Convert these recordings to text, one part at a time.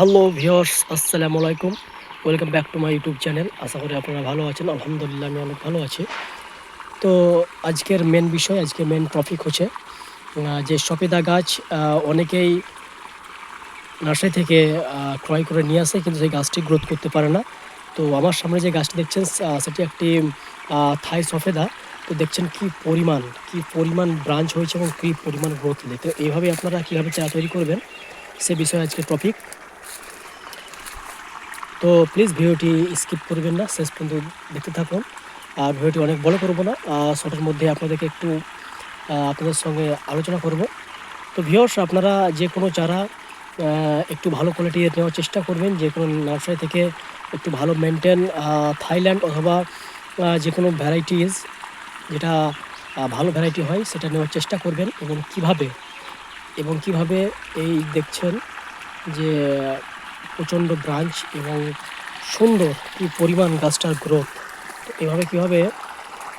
Hello viewers আসসালামু আলাইকুম welcome back to my YouTube channel আশা করি আপনারা ভালো আছেন, আলহামদুলিল্লাহ আমি অনেক ভালো আছি। তো আজকের মেন বিষয়, আজকের মেন টপিক হচ্ছে যে সফেদা গাছ অনেকেই নার্সারি থেকে ক্রয় করে নিয়ে আসে, কিন্তু সেই গাছটি গ্রোথ করতে পারে না। তো আমার সামনে যে গাছটি দেখছেন সেটি একটি থাই সফেদা। তো দেখছেন কি পরিমাণ কি পরিমাণ ব্রাঞ্চ হয়েছে এবং কী পরিমাণ গ্রোথ তো এইভাবে আপনারা কীভাবে চারা তৈরি করবেন, সে বিষয়ে আজকে টপিক তো প্লিজ ভিডিওটি স্কিপ করবেন না, শেষ পর্যন্ত দেখতে থাকুন। আর ভিডিওটি অনেক বড় করব না শর্টের মধ্যে আপনাদেরকে একটু আপনাদের সঙ্গে আলোচনা করব। তো ভিওর্স আপনারা যে কোনো চারা একটু ভালো কোয়ালিটির নেওয়ার চেষ্টা করবেন, যে কোনো নার্সারি থেকে একটু ভালো মেনটেন থাইল্যান্ড অথবা যে কোনো ভ্যারাইটিস যেটা ভালো ভ্যারাইটি হয়, সেটা নেওয়ার চেষ্টা করবেন এবং কীভাবে এবং কীভাবে এই দেখছেন যে প্রচণ্ড ব্রাঞ্চ এবং সুন্দর কি পরিমাণ গাছটার গ্রোথ তো এভাবে কীভাবে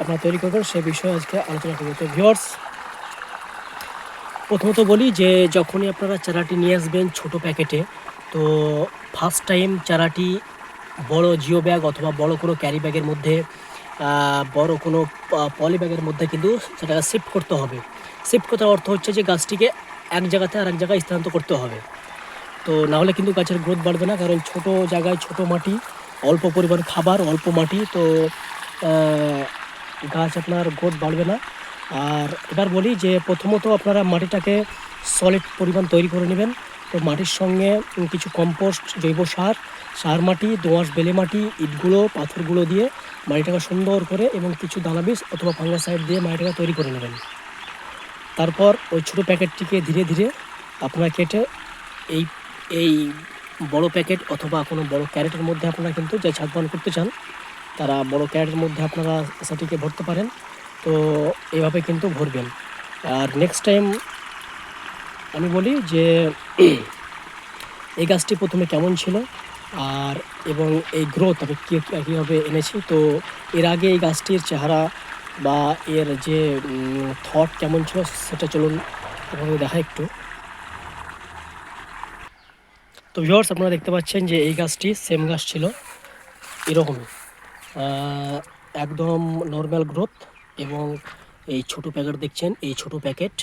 আপনারা তৈরি করবেন সে বিষয়ে আজকে আলোচনা করব। তো ভিওর্স প্রথমত বলি যে যখনই আপনারা চারাটি নিয়ে আসবেন ছোট প্যাকেটে, তো ফার্স্ট টাইম চারাটি বড় জিও ব্যাগ অথবা বড় কোনো ক্যারি ব্যাগের মধ্যে বড় কোনো পলি ব্যাগের মধ্যে কিন্তু সেটাকে শিফট করতে হবে। শিফট করার অর্থ হচ্ছে যে গাছটিকে এক জায়গাতে আর এক জায়গায় স্থানান্তর করতে হবে। তো নাহলে কিন্তু গাছের গ্রোথ বাড়বে না, কারণ ছোট জায়গায় ছোট মাটি, অল্প পরিমাণ খাবার, অল্প মাটি, তো গাছ আপনার গ্রোথ বাড়বে না। আর এবার বলি যে প্রথমত আপনারা মাটিটাকে সলিড পরিমাণ তৈরি করে নেবেন। তো মাটির সঙ্গে কিছু কম্পোস্ট জৈব সার সার মাটি দোঁয়াশ বেলে মাটি, ইটগুলো, পাথরগুলো দিয়ে মাটিটাকে সুন্দর করে এবং কিছু দানাবিষ অথবা ফাঙ্গাসাইড দিয়ে মাটিটাকে তৈরি করে নেবেন। তারপর ওই ছোটো প্যাকেটটিকে ধীরে ধীরে আপনারা কেটে এই এই বড় প্যাকেট অথবা কোনো বড় ক্যারেটের মধ্যে আপনারা কিন্তু যে ছাদ বাগান করতে চান, তারা বড় ক্যারেটের মধ্যে আপনারা সেটিকে ভরতে পারেন। তো এভাবে কিন্তু ভরবেন। আর নেক্সট টাইম আমি বলি যে এই গাছটি প্রথমে কেমন ছিল আর এবং এই গ্রোথ আমি কী, কীভাবে এনেছি। তো এর আগে এই গাছটির চেহারা বা এর যে থট কেমন ছিল সেটা চলুন আপনাদের দেখা একটু। তো ভিউয়ার্স আপনারা দেখতে পাচ্ছেন যে এই গাছটি সেম গাছ ছিল, এরকমই। একদম নর্মাল গ্রোথ এবং এই ছোট প্যাকেট দেখছেন, এই ছোট প্যাকেট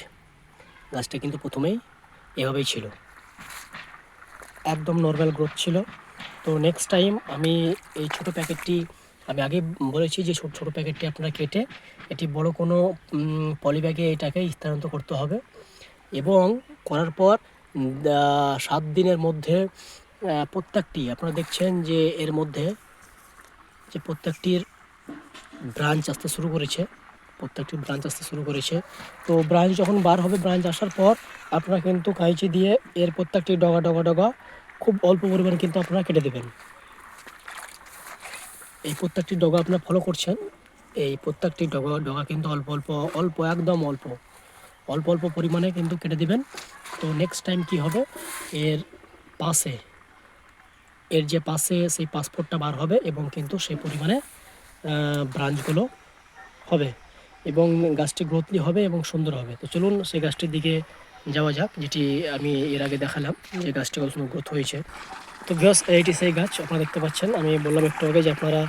গাছটা কিন্তু প্রথমেই এভাবেই ছিল। একদম নর্মাল গ্রোথ ছিল। তো নেক্সট টাইম আমি এই ছোট প্যাকেটটি আমি আগে বলেছি যে ছোট ছোট প্যাকেটটি আপনারা কেটে, এটি বড় কোনো পলিব্যাগে এটাকে স্থানান্তর করতে হবে। এবং করার পর সাত দিনের মধ্যে প্রত্যেকটি, আপনারা দেখছেন যে এর মধ্যে যে প্রত্যেকটির ব্রাঞ্চ আসতে শুরু করেছে, প্রত্যেকটি ব্রাঞ্চ আসতে শুরু করেছে। তো ব্রাঞ্চ যখন বার হবে ব্রাঞ্চ আসার পর আপনারা কিন্তু কাঁচি দিয়ে এর প্রত্যেকটি ডগা ডগা ডগা খুব অল্প পরিমাণে কিন্তু আপনারা কেটে দেবেন। এই প্রত্যেকটি ডগা আপনারা ফলো করছেন, এই প্রত্যেকটি ডগা ডগা কিন্তু অল্প অল্প অল্প, একদম অল্প অল্প অল্প পরিমাণে কিন্তু কেটে দিবেন। তো নেক্সট টাইম কি হবে? এর পাশে, এর যে পাশে সেই পাসপোর্টটা বার হবে এবং কিন্তু সেই পরিমাণে ব্রাঞ্চগুলো হবে এবং গাছটি গ্রোথলি হবে এবং সুন্দর হবে। তো চলুন সেই গাছটির দিকে যাওয়া যাক, যেটি আমি এর আগে দেখালাম যে গাছটি কত সুন্দর গ্রোথ হয়েছে। তো গাছ এইটি সেই গাছ, আপনারা দেখতে পাচ্ছেন। আমি বললাম একটু আগে যে আপনারা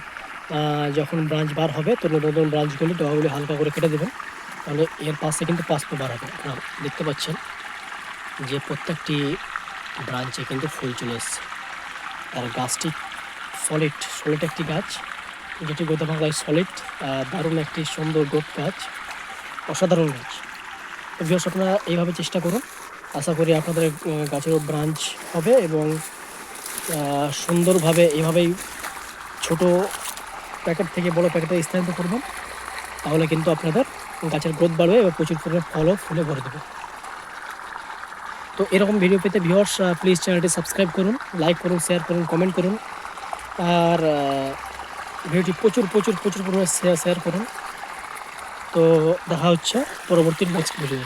যখন ব্রাঞ্চ বার হবে, তো নতুন নতুন ব্রাঞ্চগুলি ডগাগুলি হালকা করে কেটে দেবেন। তাহলে এর পাশে কিন্তু পাসপোর্ট বার হবে। আপনারা দেখতে পাচ্ছেন। যে প্রত্যেকটি ব্রাঞ্চে কিন্তু ফুল চলে এসছে। আর গাছটি সলিড সলিড একটি গাছ। যেটি গোদা বাংলায় সলিড দারুণ একটি সুন্দর গোপ গাছ, অসাধারণ গাছ। তো আপনারা এইভাবে চেষ্টা করুন। আশা করি আপনাদের গাছেরও ব্রাঞ্চ হবে এবং সুন্দরভাবে এইভাবেই ছোট প্যাকেট থেকে বড় প্যাকেটে স্থানান্তর করবেন। তাহলে কিন্তু আপনাদের গাছের গ্রোথ বাড়বে এবং প্রচুর পরিমাণে ফলও ফুলে ভরে দেবে। তো এরকম ভিডিও পেতে ভিওর্স প্লিজ চ্যানেলটি সাবস্ক্রাইব করুন লাইক করুন শেয়ার করুন কমেন্ট করুন। আর ভিডিওটি প্রচুর প্রচুর প্রচুর পরিমাণে শেয়ার শেয়ার করুন। তো দেখা হচ্ছে পরবর্তী নেক্সট ভিডিও